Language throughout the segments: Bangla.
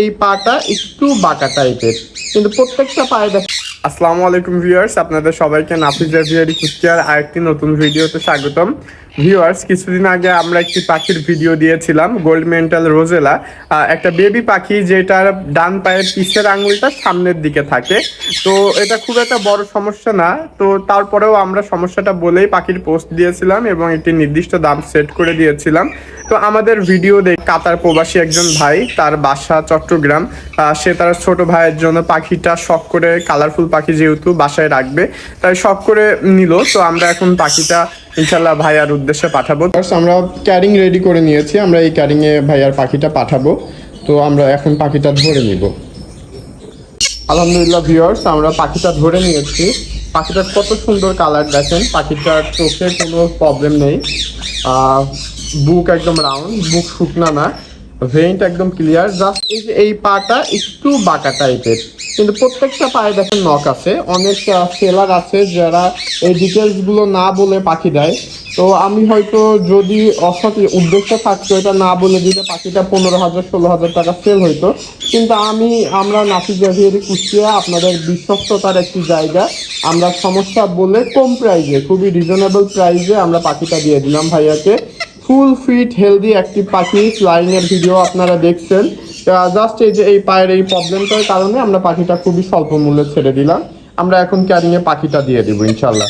এই পাটা একটু বাঁকা টাইপের কিন্তু প্রত্যেকটা পায়ে দেখ আসসালামু আলাইকুম ভিউয়ার্স আপনাদের সবাইকে নাফিজ ভিয়ারি কুচিয়ার আরেকটি নতুন ভিডিওতে স্বাগতম। ভিউয়ার্স কিছুদিন আগে আমরা একটি পাখির ভিডিও দিয়েছিলাম গোল্ড মেন্টাল রোজেলা একটা বেবি পাখি যেটার ডান পায়ের পিছের আঙুলটা সামনের দিকে থাকে। তো এটা খুব একটা বড় সমস্যা না। তো তারপরেও আমরা সমস্যাটা বলেই পাখির পোস্ট দিয়েছিলাম এবং একটি নির্দিষ্ট দাম সেট করে দিয়েছিলাম। তো আমাদের ভিডিও দেখ, কাতার প্রবাসী একজন ভাই, তার বাসা চট্টগ্রাম। সে তার ছোট ভাইয়ের জন্য পাখিটা শখ করে কালারফুল পাখি যেহেতু বাসায় রাখবে, তাই শখ করে নিল। তো আমরা এখন পাখিটা ইনশাল্লাহ ভাইয়ার উদ্দেশ্যে পাঠাবো। আমরা ক্যারিং রেডি করে নিয়েছি, আমরা এই ক্যারিং এ ভাইয়ার পাখিটা পাঠাবো। তো আমরা এখন পাখিটা ধরে নিব। আলহামদুলিল্লাহ ভিউয়ার্স আমরা পাখিটা ধরে নিয়েছি। পাখিটার কত সুন্দর কালার দেখেন, পাখিটার চোখে কোনো প্রবলেম নেই। বুক একদম রাউন্ড বুক শুকনা না। ভেইন্ট একদম ক্লিয়ার জাস্ট এই যে এই পাটা একটু বাঁকা টাইপের কিন্তু প্রত্যেকটা পায়ে দেখেন নখ আছে অনেক সেলার আছে যারা এই ডিটেলসগুলো না বলে পাখি দেয়। তো আমি হয়তো যদি অসৎ উদ্দেশ্য থাকতো এটা না বলে দিলে পাখিটা পনেরো হাজার, ষোলো হাজার টাকা সেল হইতো। কিন্তু আমি, আমরা নাফিজ জাভিয়ারি কুষ্টিয়া, আপনাদের বিশ্বস্ততার একটি জায়গা। আমরা সমস্যা বলে কম প্রাইজে খুবই রিজনেবল প্রাইজে আমরা পাখিটা দিয়ে দিলাম ভাইয়াকে। ফুল ফিট, হেলদি একটি পাখি। ফ্লাইংয়ের ভিডিও আপনারা দেখছেন। জাস্ট এই যে এই পায়ের এই প্রবলেমটার কারণে আমরা পাখিটা খুবই স্বল্প মূল্যে ছেড়ে দিলাম। আমরা এখন ক্যারিংয়ে পাখিটা দিয়ে দিব ইনশাল্লাহ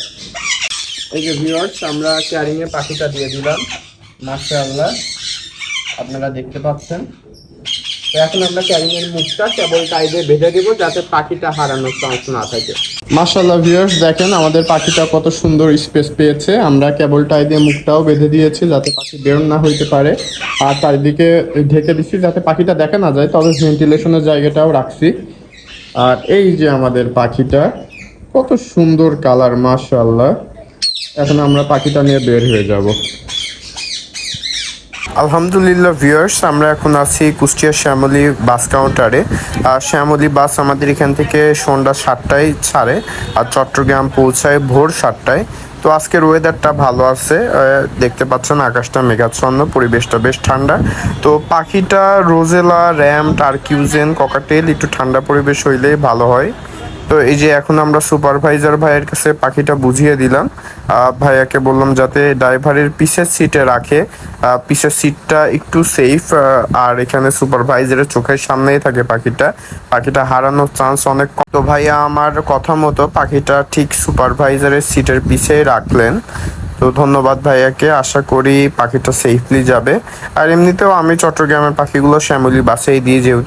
এই যে ভিওর্স আমরা ক্যারিংয়ে পাখিটা দিয়ে দিলাম। মাশাআল্লাহ। আপনারা দেখতে পাচ্ছেন। তো এখন আমরা ক্যারিং এর মুখটা কেবল টাইডে বেঁধে দেবো যাতে পাখিটা হারানোর চান্স না থাকে। মাশাআল্লাহ ভিউয়ার্স দেখেন আমাদের পাখিটা কত সুন্দর স্পেস পেয়েছে। আমরা কেবল টাই দিয়ে মুখটাও বেঁধে দিয়েছি যাতে পাখি বেরোন না হইতে পারে। আর চারিদিকে ঢেকে দিচ্ছি যাতে পাখিটা দেখা না যায়, তবে ভেন্টিলেশনের জায়গাটাও রাখছি। আর এই যে আমাদের পাখিটা, কত সুন্দর কালার মাশাআল্লাহ। এখন আমরা পাখিটা নিয়ে বের হয়ে যাব। আলহামদুলিল্লাহ ভিউয়ার্স আমরা এখন আছি কুষ্টিয়া শ্যামলী বাস কাউন্টারে। আর শ্যামলী বাস আমাদের এখান থেকে সন্ধ্যা সাতটায় ছাড়ে আর চট্টগ্রাম পৌঁছায় ভোর সাতটায়। তো আজকের ওয়েদারটা ভালো আছে দেখতে পাচ্ছেন আকাশটা মেঘাচ্ছন্ন, পরিবেশটা বেশ ঠান্ডা। তো পাখিটা, রোজেলা, র্যাম, টার্কিউজেন ককাটেল একটু ঠান্ডা পরিবেশ হইলেই ভালো হয়। তো এই যে এখন আমরা সুপারভাইজার ভাইয়ের কাছে পাখিটা বুঝিয়ে দিলাম। ভাইয়াকে বললাম যাতে ড্রাইভারের পিসের সিটে রাখে। পিসের সিটটা একটু সেফ আর এখানে সুপারভাইজারের চোখের সামনেই থাকে পাখিটা। পাখিটা হারানোর চান্স অনেক কম। তো ভাইয়া আমার কথা মতো পাখিটা ঠিক সুপারভাইজারের সিটের পিছেই রাখলেন। তো ধন্যবাদ ভাইয়াকে। আশা করি পাখিটা সেফলি যাবে। আর এমনিতেও আমি চট্টগ্রামের পাখিগুলো শ্যামলি বাসেই দিয়ে যেহেতু